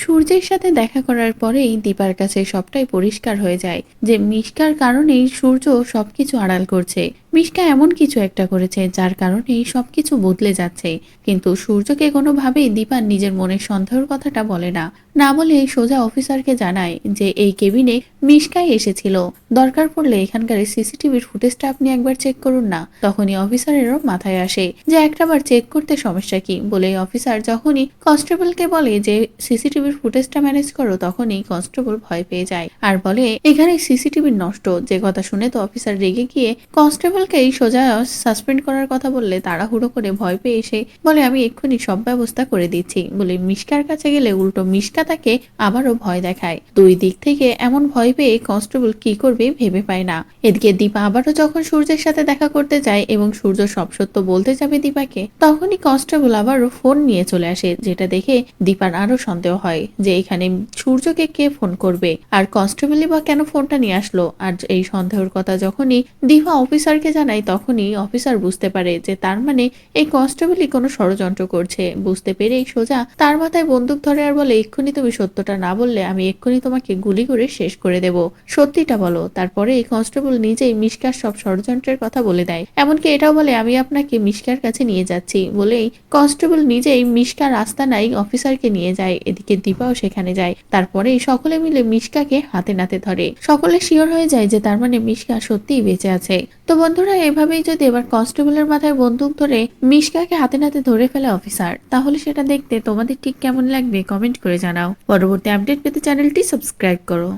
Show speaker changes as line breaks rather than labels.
সূর্যের সাথে দেখা করার পরেই দীপার কাছে সবটাই পরিষ্কার হয়ে যায়। যে মিষ্কার কারণেই সূর্য সবকিছু আড়াল করছে। মিশকা এমন কিছু একটা করেছে যার কারণেই সবকিছু বদলে যাচ্ছে। কিন্তু সূর্যকে কোনোভাবেই দীপা নিজের মনের সন্দেহের কথাটা বলে না। না বলে সোজা অফিসারকে জানায় যে এই কেবিনে মিশকাই এসেছিল। দরকার পড়লে এখানকার সিসিটিভির ফুটেজটা আপনি একবার চেক করুন না। তখনই অফিসারেরও মাথায় আসে যে একটাবার চেক করতে সমস্যা কি? বলে অফিসার যখনই কনস্টেবলকে বলে যে সিসিটিভির ফুটেজটা ম্যানেজ করো, তখনই কনস্টেবল ভয় পেয়ে যায়। আর বলে, এখানে সিসিটিভি নষ্ট। যে কথা শুনে তো অফিসার রেগে গিয়ে কনস্টেবলকেই সোজা সাসপেন্ড করার কথা বললে তাড়াহুড়ো করে ভয় পেয়ে এসে বলে, আমি এক্ষুনি সব ব্যবস্থা করে দিচ্ছি। বলে মিশকার কাছে গেলে উল্টো মিশকা তাকে আবারও ভয় দেখায়। দুই দিক থেকে এমন ভয় পেয়ে কনস্টেবল কি করবে ভেবে পায় না। এদিকে দীপা আবারও যখন সূর্যের সাথে দেখা করতে যায় এবং সূর্য সব সত্য বলতে যাবে দীপাকে, তখনই কনস্টেবল আবারও ফোন নিয়ে চলে আসে, যেটা দেখে দীপার আরও সন্দেহ হয় যে এখানে সূর্যকে কে ফোন করবে। আর কনস্টেবলই বা কেন ফোনটা নিয়ে আসলো? আর এই সন্দেহের কথা যখনই দীপা অফিসারকে জানায় তখনই অফিসার বুঝতে পারে যে তার মানে এই কনস্টেবলই কোনো ষড়যন্ত্র করছে। বুঝতে পেরেই সোজা তার মাথায় বন্দুক ধরে আর বলে, এক্ষুনি তুমি সত্যটা না বললে আমি এক্ষুনি তোমাকে গুলি করে শেষ করে দেব। সত্যিটা বলো। তারপরে এই কনস্টেবল নিজেই মিশকার সব ষড়যন্ত্রের কথা বলে দেয়। এমনকি এটাও বলে, আমি আপনাকে মিশকার কাছে নিয়ে যাচ্ছি। বলেই কনস্টেবল নিজেই মিশকা রাস্তা নাই অফিসারকে নিয়ে যায়। এদিকে দীপাও সেখানে যায়। তারপরে সকলে মিলে মিশকাকে হাতে নাতে ধরে। সকলে শিওর হয়ে যায় যে তার মানে মিশকা সত্যিই বেঁচে আছে। তো বন্ধুরা, এভাবেই যদি এবার কনস্টেবলের মাথায় বন্দুক ধরে মিশকাকে হাতে নাতে ধরে ফেলে অফিসার, তাহলে সেটা দেখতে তোমাদের ঠিক কেমন লাগবে? কমেন্ট করে জানাও। পরবর্তী আপডেট পেতে চ্যানেলটি সাবস্ক্রাইব করো।